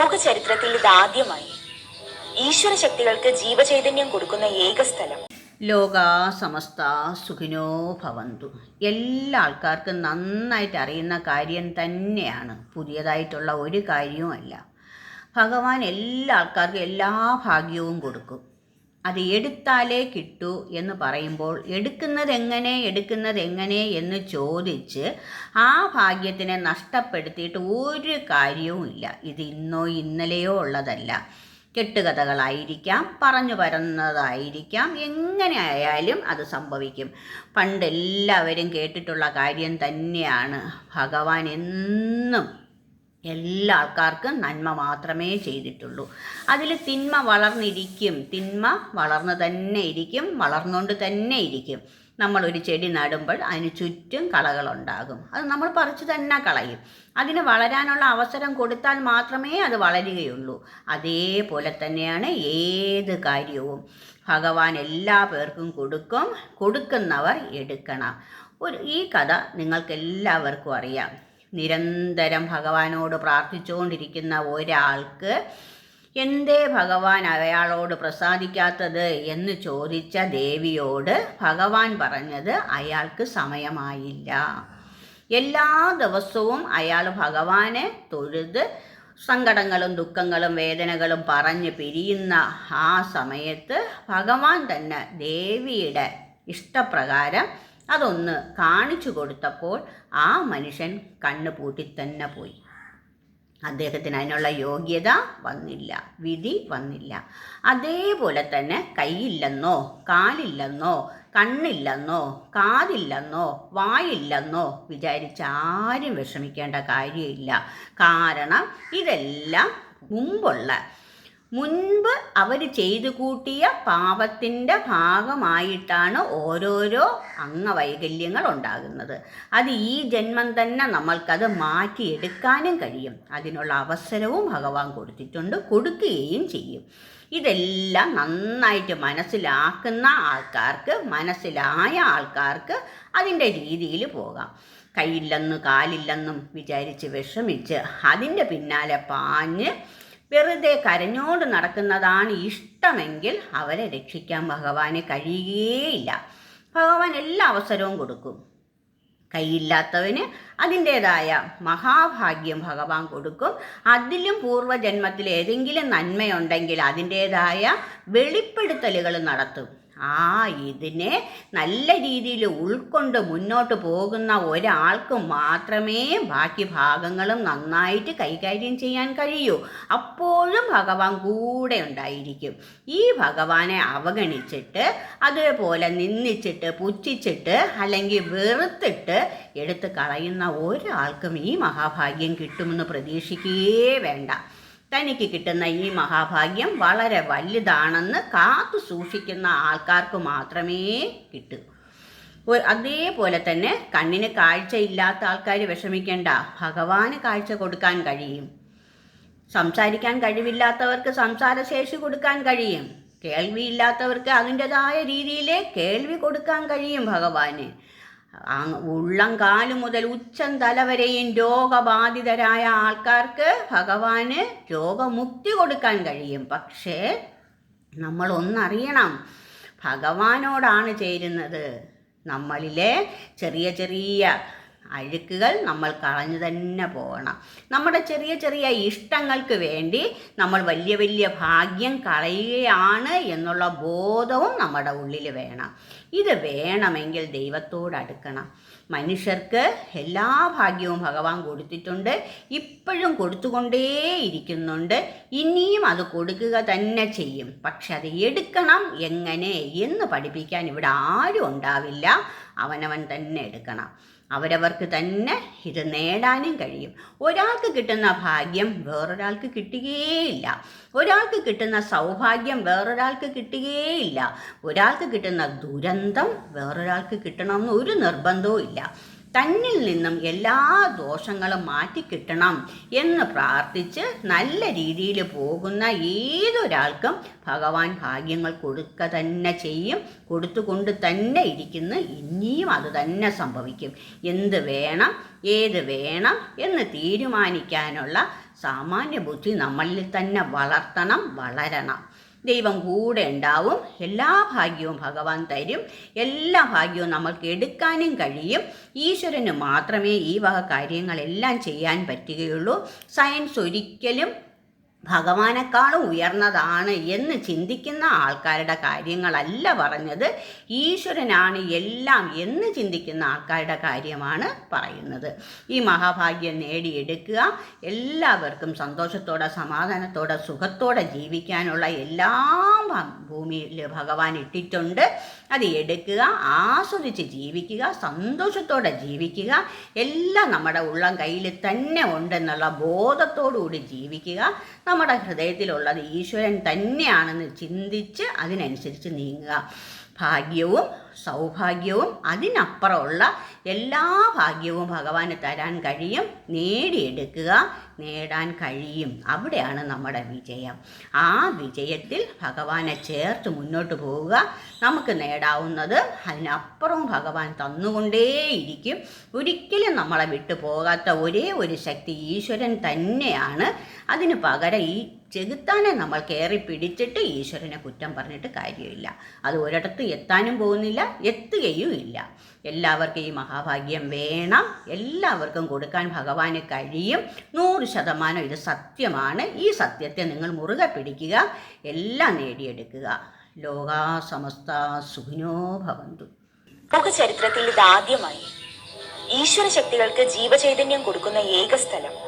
ലോക ചരിത്രത്തിൽ ഇതാദ്യമായി ഈശ്വര ശക്തികൾക്ക് ജീവചൈതന്യം കൊടുക്കുന്ന ഏക സ്ഥലം. ലോക സമസ്ത സുഖിനോ ഭവന്തു. എല്ലാ ആൾക്കാർക്കും നന്നായിട്ട് അറിയുന്ന കാര്യം തന്നെയാണ്. പുതിയതായിട്ടുള്ള ഒരു കാര്യവുമല്ല. ഭഗവാൻ എല്ലാ ആൾക്കാർക്കും എല്ലാ ഭാഗ്യവും കൊടുക്കും. അത് എടുത്താലേ കിട്ടൂ എന്ന് പറയുമ്പോൾ എടുക്കുന്നത് എങ്ങനെ എടുക്കുന്നത് എങ്ങനെ എന്ന് ചോദിച്ച് ആ ഭാഗ്യത്തിനെ നഷ്ടപ്പെടുത്തിയിട്ട് ഒരു കാര്യവുമില്ല ഇത് ഇന്നോ ഇന്നലെയോ ഉള്ളതല്ല. കെട്ടുകഥകളായിരിക്കാം പറഞ്ഞു പരന്നതായിരിക്കാം എങ്ങനെ ആയാലും അത് സംഭവിക്കും. പണ്ട് എല്ലാവരും കേട്ടിട്ടുള്ള കാര്യം തന്നെയാണ്. ഭഗവാൻ എന്നും എല്ലാ ആൾക്കാർക്കും നന്മ മാത്രമേ ചെയ്തിട്ടുള്ളൂ. അതിൽ തിന്മ വളർന്നിരിക്കും. തിന്മ വളർന്നു തന്നെ ഇരിക്കും. വളർന്നുകൊണ്ട് തന്നെ ഇരിക്കും. നമ്മളൊരു ചെടി നടുമ്പോൾ അതിന് ചുറ്റും കളകളുണ്ടാകും. അത് നമ്മൾ പറിച്ചു തന്നെ കളയും. അതിന് വളരാനുള്ള അവസരം കൊടുത്താൽ മാത്രമേ അത് വളരുകയുള്ളൂ. അതേപോലെ തന്നെയാണ് ഏത് കാര്യവും. ഭഗവാൻ എല്ലാ പേർക്കും കൊടുക്കും. കൊടുക്കുന്നവർ എടുക്കണം. ഒരു ഈ കഥ നിങ്ങൾക്ക് എല്ലാവർക്കും അറിയാം. നിരന്തരം ഭഗവാനോട് പ്രാർത്ഥിച്ചുകൊണ്ടിരിക്കുന്ന ഒരാൾക്ക് എന്തേ ഭഗവാൻ അയാളോട് പ്രസാദിക്കാത്തത് എന്ന് ചോദിച്ച ദേവിയോട് ഭഗവാൻ പറഞ്ഞത് അയാൾക്ക് സമയമായില്ല. എല്ലാ ദിവസവും അയാൾ ഭഗവാനെ തൊഴുത് സങ്കടങ്ങളും ദുഃഖങ്ങളും വേദനകളും പറഞ്ഞ് പിരിയുന്ന ആ സമയത്ത് ഭഗവാൻ തന്നെ ദേവിയുടെ ഇഷ്ടപ്രകാരം അതൊന്ന് കാണിച്ചു കൊടുത്തപ്പോൾ ആ മനുഷ്യൻ കണ്ണു പൂട്ടി തന്നെ പോയി. അദ്ദേഹത്തിന് അതിനുള്ള യോഗ്യത വന്നില്ല വിധി വന്നില്ല. അതേപോലെ തന്നെ കൈയില്ലെന്നോ കാലില്ലെന്നോ കണ്ണില്ലെന്നോ കാതില്ലെന്നോ വായില്ലെന്നോ വിചാരിച്ച് ആരും വിഷമിക്കേണ്ട കാര്യമില്ല. കാരണം ഇതെല്ലാം മുമ്പുള്ള മുൻപ് അവർ ചെയ്തു കൂട്ടിയ പാപത്തിന്റെ ഭാഗമായിട്ടാണ് ഓരോരോ അംഗവൈകല്യങ്ങൾ ഉണ്ടാകുന്നത്. അത് ഈ ജന്മം തന്നെ നമ്മൾക്കത് മാറ്റിയെടുക്കാനും കഴിയും. അതിനുള്ള അവസരവും ഭഗവാൻ കൊടുത്തിട്ടുണ്ട് കൊടുക്കുകയും ചെയ്യും. ഇതെല്ലാം നന്നായിട്ട് മനസ്സിലാക്കുന്ന ആൾക്കാർക്ക് മനസ്സിലായ ആൾക്കാർക്ക് അതിന്റെ രീതിയിൽ പോകാം. കൈയില്ലെന്നും കാലില്ലെന്നും വിചാരിച്ച് വിഷമിച്ച് അതിന്റെ പിന്നാലെ പാഞ്ഞ് വെറുതെ കരഞ്ഞോണ്ട് നടക്കുന്നതാണ് ഇഷ്ടമെങ്കിൽ അവരെ രക്ഷിക്കാൻ ഭഗവാന് കഴിയുകയില്ല ഭഗവാൻ എല്ലാ അവസരവും കൊടുക്കും. കൈയില്ലാത്തവന് അതിന്റേതായ മഹാഭാഗ്യം ഭഗവാൻ കൊടുക്കും. അതിലും പൂർവജന്മത്തിൽ ഏതെങ്കിലും നന്മയുണ്ടെങ്കിൽ അതിന്റേതായ വെളിപ്പെടുത്തലുകൾ നടത്തും. ആ ഇതിനെ നല്ല രീതിയിൽ ഉൾക്കൊണ്ട് മുന്നോട്ട് പോകുന്ന ഒരാൾക്ക് മാത്രമേ ബാക്കി ഭാഗങ്ങളും നന്നായിട്ട് കൈകാര്യം ചെയ്യാൻ കഴിയൂ. അപ്പോഴും ഭഗവാൻ കൂടെ ഉണ്ടായിരിക്കും. ഈ ഭഗവാനെ അവഗണിച്ചിട്ട് അതേപോലെ നിന്ദിച്ചിട്ട് പുച്ഛിച്ചിട്ട് അല്ലെങ്കിൽ വെറുത്തിട്ട് എടുത്ത് കളയുന്ന ഒരാൾക്കും ഈ മഹാഭാഗ്യം കിട്ടുമെന്ന് പ്രതീക്ഷിക്കുകയേ വേണ്ട. തനിക്ക് കിട്ടുന്ന ഈ മഹാഭാഗ്യം വളരെ വലുതാണെന്ന് കാത്തു സൂക്ഷിക്കുന്ന ആൾക്കാർക്ക് മാത്രമേ കിട്ടൂ. അതേപോലെ തന്നെ കണ്ണിന് കാഴ്ചയില്ലാത്ത ആൾക്കാർ വിഷമിക്കേണ്ട. ഭഗവാന് കാഴ്ച കൊടുക്കാൻ കഴിയും. സംസാരിക്കാൻ കഴിവില്ലാത്തവർക്ക് സംസാരശേഷി കൊടുക്കാൻ കഴിയും. കേൾവിയില്ലാത്തവർക്ക് അതിന്റെതായ രീതിയിൽ കേൾവി കൊടുക്കാൻ കഴിയും ഭഗവാന്. ഉള്ളം കാലു മുതൽ ഉച്ചം തല വരെയും രോഗബാധിതരായ ആൾക്കാർക്ക് ഭഗവാന് രോഗമുക്തി കൊടുക്കാൻ കഴിയും. പക്ഷേ നമ്മൾ ഒന്നറിയണം ഭഗവാനോടാണ് ചേരുന്നത്. നമ്മളിലെ ചെറിയ ചെറിയ അഴുക്കുകൾ നമ്മൾ കളഞ്ഞു തന്നെ പോകണം. നമ്മുടെ ചെറിയ ചെറിയ ഇഷ്ടങ്ങൾക്ക് വേണ്ടി നമ്മൾ വലിയ വലിയ ഭാഗ്യം കളയുകയാണ് എന്നുള്ള ബോധവും നമ്മുടെ ഉള്ളിൽ വേണം. ഇത് വേണമെങ്കിൽ ദൈവത്തോട് അടുക്കണം. മനുഷ്യർക്ക് എല്ലാ ഭാഗ്യവും ഭഗവാൻ കൊടുത്തിട്ടുണ്ട്. ഇപ്പോഴും കൊടുത്തുകൊണ്ടേയിരിക്കുന്നുണ്ട് ഇനിയും അത് കൊടുക്കുക തന്നെ ചെയ്യും. പക്ഷെ അത് എടുക്കണം എങ്ങനെ എന്ന് പഠിപ്പിക്കാൻ ഇവിടെ ആരും ഉണ്ടാവില്ല. അവനവൻ തന്നെ എടുക്കണം. അവരവർക്ക് തന്നെ ഇത് നേടാനും കഴിയും. ഒരാൾക്ക് കിട്ടുന്ന ഭാഗ്യം വേറൊരാൾക്ക് കിട്ടുകയേയില്ല. ഒരാൾക്ക് കിട്ടുന്ന സൗഭാഗ്യം വേറൊരാൾക്ക് കിട്ടുകയേയില്ല. ഒരാൾക്ക് കിട്ടുന്ന ദുരന്തം വേറൊരാൾക്ക് കിട്ടണമെന്ന് ഒരു നിർബന്ധവും ഇല്ല തന്നിൽ നിന്നും എല്ലാ ദോഷങ്ങളും മാറ്റിക്കിട്ടണം എന്ന് പ്രാർത്ഥിച്ച് നല്ല രീതിയിൽ പോകുന്ന ഏതൊരാൾക്കും ഭഗവാൻ ഭാഗ്യങ്ങൾ കൊടുക്കുക തന്നെ ചെയ്യും. കൊടുത്തുകൊണ്ട് തന്നെ ഇരിക്കുന്ന. ഇനിയും അത് തന്നെ സംഭവിക്കും. എന്ത് വേണം ഏത് വേണം എന്ന് തീരുമാനിക്കാനുള്ള സാമാന്യ ബുദ്ധി നമ്മളിൽ തന്നെ വളർത്തണം വളരണം. ദൈവം കൂടെ ഉണ്ടാവും. എല്ലാ ഭാഗ്യവും ഭഗവാൻ തരും. എല്ലാ ഭാഗ്യവും നമ്മൾക്ക് എടുക്കാനും കഴിയും. ഈശ്വരന് മാത്രമേ ഈ വക കാര്യങ്ങളെല്ലാം ചെയ്യാൻ പറ്റുകയുള്ളൂ. സയൻസ് ഒരിക്കലും ഭഗവാനേക്കാളും ഉയർന്നതാണ് എന്ന് ചിന്തിക്കുന്ന ആൾക്കാരുടെ കാര്യങ്ങളല്ല പറഞ്ഞത്. ഈശ്വരനാണ് എല്ലാം എന്ന് ചിന്തിക്കുന്ന ആൾക്കാരുടെ കാര്യമാണ് പറയുന്നത്. ഈ മഹാഭാഗ്യം നേടിയെടുക്കുക എല്ലാവർക്കും സന്തോഷത്തോടെ സമാധാനത്തോടെ സുഖത്തോടെ ജീവിക്കാനുള്ള എല്ലാം ഭൂമിയിൽ ഭഗവാൻ ഇട്ടിട്ടുണ്ട്. അത് എടുക്കുക ആസ്വദിച്ച് ജീവിക്കുക സന്തോഷത്തോടെ ജീവിക്കുക എല്ലാം നമ്മുടെ ഉള്ളം കയ്യിൽ തന്നെ ഉണ്ടെന്നുള്ള ബോധത്തോടുകൂടി ജീവിക്കുക. നമ്മുടെ ഹൃദയത്തിലുള്ളത് ഈശ്വരൻ തന്നെയാണെന്ന് ചിന്തിച്ച് അതിനനുസരിച്ച് നീങ്ങുക. ഭാഗ്യവും സൗഭാഗ്യവും അതിനപ്പുറമുള്ള എല്ലാ ഭാഗ്യവും ഭഗവാന് തരാൻ കഴിയും നേടിയെടുക്കുക നേടാൻ കഴിയും. അവിടെയാണ് നമ്മുടെ വിജയം. ആ വിജയത്തിൽ ഭഗവാനെ ചേർത്ത് മുന്നോട്ട് പോവുക. നമുക്ക് നേടാവുന്നത് അതിനപ്പുറവും ഭഗവാൻ തന്നുകൊണ്ടേയിരിക്കും. ഒരിക്കലും നമ്മളെ വിട്ടു പോകാത്ത ഒരേ ഒരു ശക്തി ഈശ്വരൻ തന്നെയാണ്. അതിന് പകരം ഈ ചെകുത്താനെ നമ്മൾ കയറി പിടിച്ചിട്ട് ഈശ്വരനെ കുറ്റം പറഞ്ഞിട്ട് കാര്യമില്ല. അത് ഒരിടത്ത് എത്താനും പോകുന്നില്ല എത്തുകയും ഇല്ല എല്ലാവർക്കും ഈ മഹാഭാഗ്യം വേണം. എല്ലാവർക്കും കൊടുക്കാൻ ഭഗവാന് കഴിയും. നൂറ് ശതമാനം ഇത് സത്യമാണ്. ഈ സത്യത്തെ നിങ്ങൾ മുറുകെ പിടിക്കുക എല്ലാം നേടിയെടുക്കുക. ലോകാ സമസ്ത സുഖിനോ ഭവന്തു. ലോക ചരിത്രത്തിൽ ഇതാദ്യമായി ഈശ്വര ശക്തികൾക്ക് ജീവചൈതന്യം കൊടുക്കുന്ന ഏക സ്ഥലം.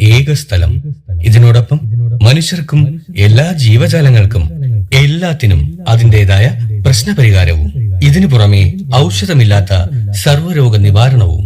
ഏക സ്ഥലം ഇതിനോടൊപ്പം മനുഷ്യർക്കും എല്ലാ ജീവജാലങ്ങൾക്കും എല്ലാത്തിനും അതിന്റെതായ പ്രശ്നപരിഹാരവും. ഇതിനു പുറമെ ഔഷധമില്ലാത്ത സർവരോഗ നിവാരണവും